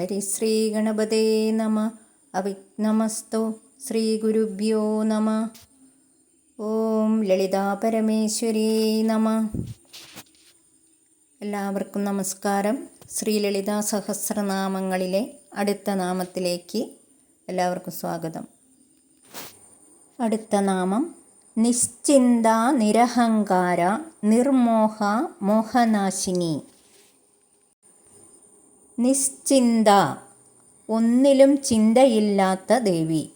ഹരിശ്രീ ഗണപതേ നമ അവിഘ്നമസ്തു ശ്രീ ഗുരുഭ്യോ നമ ഓം ലളിതാ പരമേശ്വരി നമ എല്ലാവർക്കും നമസ്കാരം. ശ്രീ ലളിതാ സഹസ്രനാമങ്ങളിലെ അടുത്ത നാമത്തിലേക്ക് എല്ലാവർക്കും സ്വാഗതം. അടുത്ത നാമം നിശ്ചിന്ത നിരഹങ്കാര നിർമോഹ മോഹനാശിനി. നിശ്ചിന്ത. ഒന്നിലും ചിന്തയില്ലാത്ത ദേവി.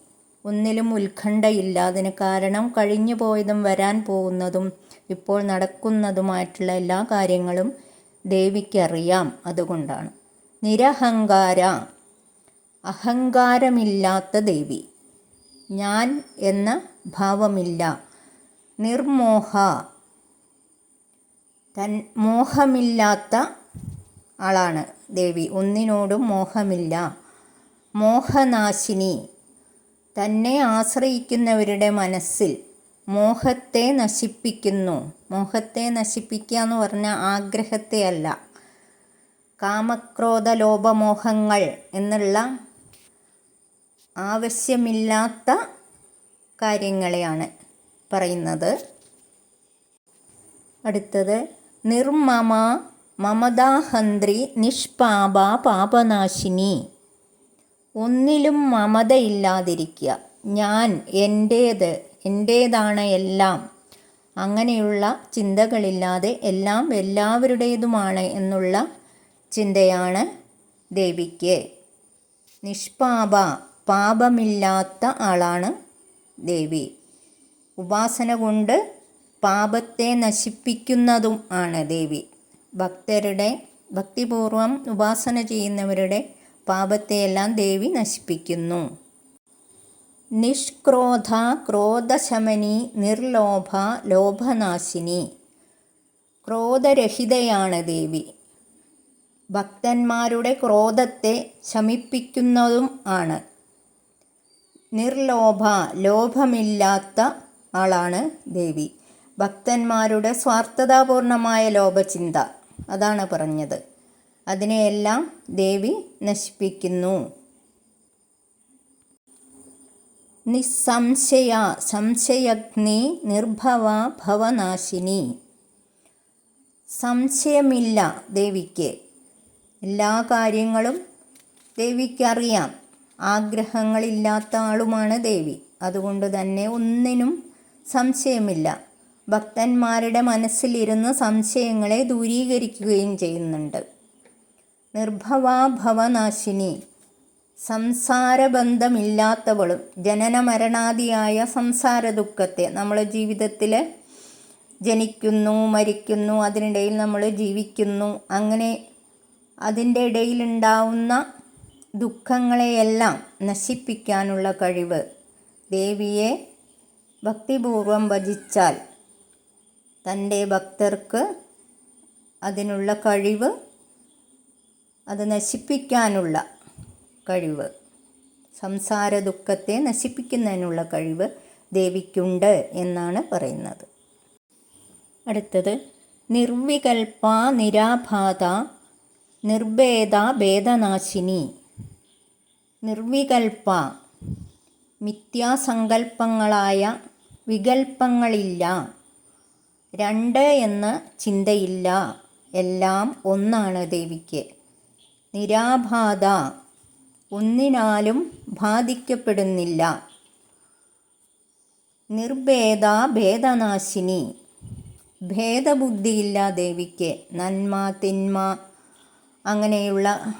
ഒന്നിലും ഉത്കണ്ഠയില്ലാതിന് കാരണം കഴിഞ്ഞു പോയതും വരാൻ പോകുന്നതും ഇപ്പോൾ നടക്കുന്നതുമായിട്ടുള്ള എല്ലാ കാര്യങ്ങളും ദേവിക്കറിയാം അതുകൊണ്ടാണ്. നിരഹങ്കാര. അഹങ്കാരമില്ലാത്ത ദേവി. ഞാൻ എന്ന ഭാവമില്ല. നിർമോഹ. തൻ മോഹമില്ലാത്ത ആളാണ്. ദേവി ഒന്നിനോടും മോഹമില്ല. മോഹനാശിനി തന്നെ ആശ്രയിക്കുന്നവരുടെ മനസ്സിൽ മോഹത്തെ നശിപ്പിക്കുന്നു. മോഹത്തെ നശിപ്പിക്കുക എന്ന് പറഞ്ഞ ആഗ്രഹത്തെ അല്ല. കാമക്രോധ ലോപമോഹങ്ങൾ എന്നുള്ള ആവശ്യമില്ലാത്ത കാര്യങ്ങളെയാണ് പറയുന്നത്. അടുത്തത് നിർമ്മമ മമതാഹന്ത്രി നിഷ്പാപ പാപനാശിനി. ഒന്നിലും മമതയില്ലാതിരിക്കുക. ഞാൻ എന്റേത് എന്റേതാണ് എല്ലാം. അങ്ങനെയുള്ള ചിന്തകളില്ലാതെ എല്ലാം എല്ലാവരുടേതുമാണ് എന്നുള്ള ചിന്തയാണ് ദേവിക്ക്. നിഷ്പാപ പാപമില്ലാത്ത ആളാണ് ദേവി. ഉപാസന കൊണ്ട് പാപത്തെ നശിപ്പിക്കുന്നതും ആണ് ദേവി. ഭക്തരുടെ ഭക്തിപൂർവം ഉപാസന ചെയ്യുന്നവരുടെ പാപത്തെയെല്ലാം ദേവി നശിപ്പിക്കുന്നു. നിഷ്ക്രോധ ക്രോധശമനി നിർലോഭ ലോഭനാശിനി. ക്രോധരഹിതയാണ് ദേവി. ഭക്തന്മാരുടെ ക്രോധത്തെ ശമിപ്പിക്കുന്നതും ആണ്. നിർലോഭ ലോഭമില്ലാത്ത ആളാണ് ദേവി. ഭക്തന്മാരുടെ സ്വാർത്ഥതാപൂർണമായ ലോഭചിന്ത. അതാണ് പറഞ്ഞത്. അതിനെയെല്ലാം ദേവി നശിപ്പിക്കുന്നു. നിസ്സംശയ സംശയഗ്നി നിർഭവ ഭവനാശിനി. സംശയമില്ല ദേവിക്ക്. എല്ലാ കാര്യങ്ങളും ദേവിക്കറിയാം. ആഗ്രഹങ്ങളില്ലാത്ത ആളുമാണ് ദേവി. അതുകൊണ്ട് തന്നെ ഒന്നിനും സംശയമില്ല. ഭക്തന്മാരുടെ മനസ്സിലിരുന്ന് സംശയങ്ങളെ ദൂരീകരിക്കുകയും ചെയ്യുന്നുണ്ട്. നിർഭവാഭവനാശിനി സംസാരബന്ധമില്ലാത്തവളും ജനനമരണാദിയായ സംസാര ദുഃഖത്തെ നമ്മൾ ജീവിതത്തിൽ ജനിക്കുന്നു മരിക്കുന്നു അതിനിടയിൽ നമ്മൾ ജീവിക്കുന്നു അങ്ങനെ അതിന്റെ ഇടയിലുണ്ടാവുന്ന ദുഃഖങ്ങളെയെല്ലാം നശിപ്പിക്കാനുള്ള കഴിവ് ദേവിയെ ഭക്തിപൂർവം ഭജിച്ചാൽ തന്റെ ഭക്തർക്ക് അതിനുള്ള കഴിവ് അത് നശിപ്പിക്കാനുള്ള കഴിവ് സംസാര ദുഃഖത്തെ നശിപ്പിക്കുന്നതിനുള്ള കഴിവ് ദേവിക്കുണ്ട് എന്നാണ് പറയുന്നത്. അടുത്തത് നിർവികൽപ നിരാഭാത നിർഭേദ ഭേദനാശിനി. നിർവികൽപ മിഥ്യാസങ്കൽപ്പങ്ങളായ വികൽപ്പങ്ങളില്ല. രണ്ട് എന്ന ചിന്തയില്ല. എല്ലാം ഒന്നാണ് ദേവിക്ക്. നിരാബാധ ഒന്നിനാലും ബാധിക്കപ്പെടുന്നില്ല. നിർഭേദ ഭേദനാശിനി. ഭേദബുദ്ധിയില്ല ദേവിക്ക്. നന്മ തിന്മ അങ്ങനെയുള്ള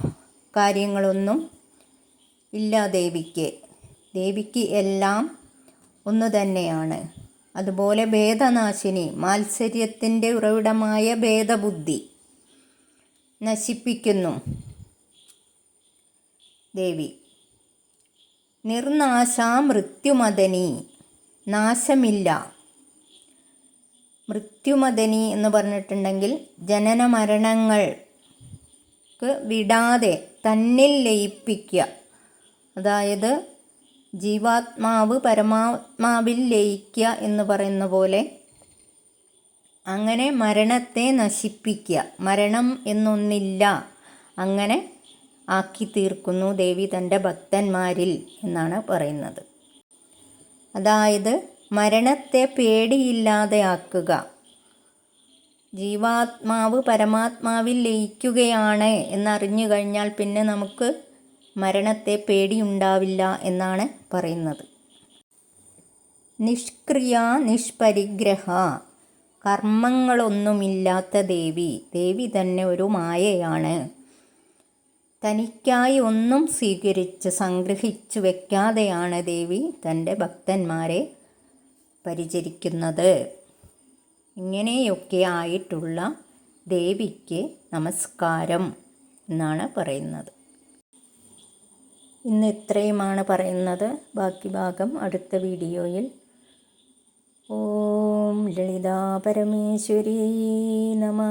കാര്യങ്ങളൊന്നും ഇല്ല ദേവിക്ക്. ദേവിക്ക് എല്ലാം ഒന്നു തന്നെയാണ്. അതുപോലെ ഭേദനാശിനി മാത്സര്യത്തിന്റെ ഉറവിടമായ ഭേദബുദ്ധി നശിപ്പിക്കുന്നു. ദേവി നിർനാശാ മൃത്യുമദനി നാശമില്ല. മൃത്യുമദനി എന്ന് പറഞ്ഞിട്ടുണ്ടെങ്കിൽ ജനന മരണങ്ങൾക്ക് വിടാതെ തന്നിൽ ലയിപ്പിക്കുക. അതായത് ജീവാത്മാവ് പരമാത്മാവിൽ ലയിക്കുക എന്ന് പറയുന്ന പോലെ അങ്ങനെ മരണത്തെ നശിപ്പിക്കുക. മരണം എന്നൊന്നില്ല. അങ്ങനെ ആക്കി തീർക്കുന്നു ദേവി തന്റെ ഭക്തന്മാരിൽ എന്നാണ് പറയുന്നത്. അതായത് മരണത്തെ പേടിയില്ലാതെ ആക്കുക ജീവാത്മാവ് പരമാത്മാവിൽ ലയിക്കുകയാണ് എന്നറിഞ്ഞു കഴിഞ്ഞാൽ പിന്നെ നമുക്ക് മരണത്തെ പേടിയുണ്ടാവില്ല എന്നാണ് പറയുന്നത്. നിഷ്ക്രിയ നിഷ്പരിഗ്രഹ കർമ്മങ്ങളൊന്നുമില്ലാത്ത ദേവി. ദേവി തന്നെ ഒരു മായയാണ്. തനിക്കായി ഒന്നും സ്വീകരിച്ച് സംഗ്രഹിച്ചു വെക്കാതെയാണ് ദേവി തന്റെ ഭക്തന്മാരെ പരിചരിക്കുന്നത്. ഇങ്ങനെയൊക്കെ ആയിട്ടുള്ള ദേവിക്ക് നമസ്കാരം എന്നാണ് പറയുന്നത്. ഇന്ന് ഇത്രയുമാണ് പറയുന്നത്. ബാക്കി ഭാഗം അടുത്ത വീഡിയോയിൽ. ഓം ലളിതാ പരമേശ്വരി നമ.